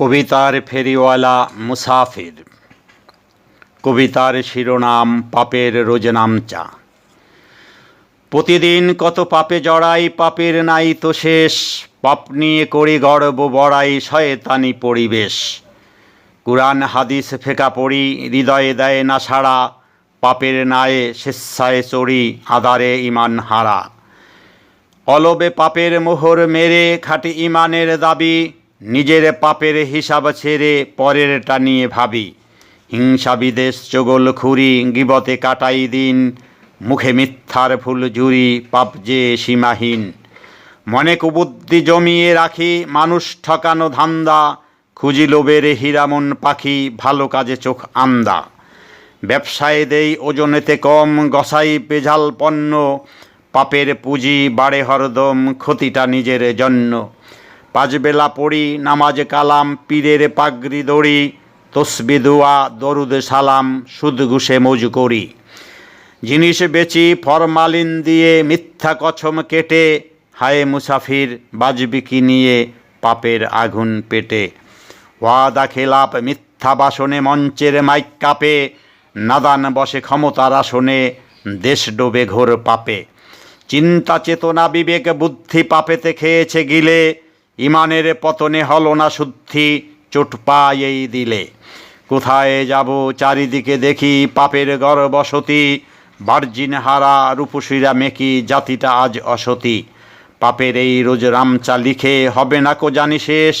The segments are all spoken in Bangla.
কবিতার ফেরিওয়ালা মুসাফির। কবিতার শিরোনাম পাপের রোজনামচা। প্রতিদিন কত পাপে জড়াই, পাপের নাই তো শেষ। পাপ নিয়ে করি গর্ব, বড়াই শয়তানি পরিবেশ। কুরআন, হাদিস ফেকা পড়ি, হৃদয়ে দেয় না সাড়া। পাপের নায়ে স্বেচ্ছায় চড়ি আদারে ইমান হারা। অলবে পাপের মোহর মেরে, খাটি ইমানের দাবি। নিজের পাপের হিসাব ছেড়ে পরেরটা নিয়ে ভাবি। হিংসা বিদেশ, চগল খুরি, গিবতে কাটাই দিন, মুখে মিথ্যার ফুল ঝুরি, পাপ যে সীমাহীন। মনে কুবুদ্ধি জমিয়ে রাখি, মানুষ ঠকানো ধান্দা, খুঁজি লোবের হীরামন পাখি, ভালো কাজে চোখ আন্দা ব্যবসায় দেই ওজনেতে কম গসাই পেঝাল পণ্য, পাপের পুঁজি বাড়ে হরদম, ক্ষতিটা নিজের জন্য। পাঁচবেলা পড়ি নামাজ কালাম, পীরের পাগড়ি দড়ি, তসবি দুয়া, দরুদ সালাম, সুদ ঘুষে মজু করি। জিনিস বেচি, ফরমালিন দিয়ে মিথ্যা কছম কেটে, হায় মুসাফির বাজবিকি নিয়ে পাপের আগুন পেটে। ওয়াদা খেলাপ, মিথ্যা বাসনে মঞ্চের মাইক কাপে, নাদান বসে ক্ষমতার আসনে, দেশ ডোবে ঘোর পাপে। চিন্তা চেতনা বিবেক বুদ্ধি পাপেতে খেয়েছে গিলে ইমানের পতনে হল না শুদ্ধি, চোট এই দিলে। কোথায় যাব চারিদিকে দেখি পাপের গড় বসতি, বার্জিন হারা রূপসীরা মেকি জাতিটা আজ অসতি। পাপের এই রোজ রামচা লিখে হবে না কো জানি শেষ।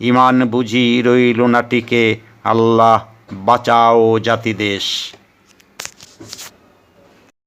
ইমান বুঝি রইল না টিকে, আল্লাহ বাঁচাও জাতি দেশ।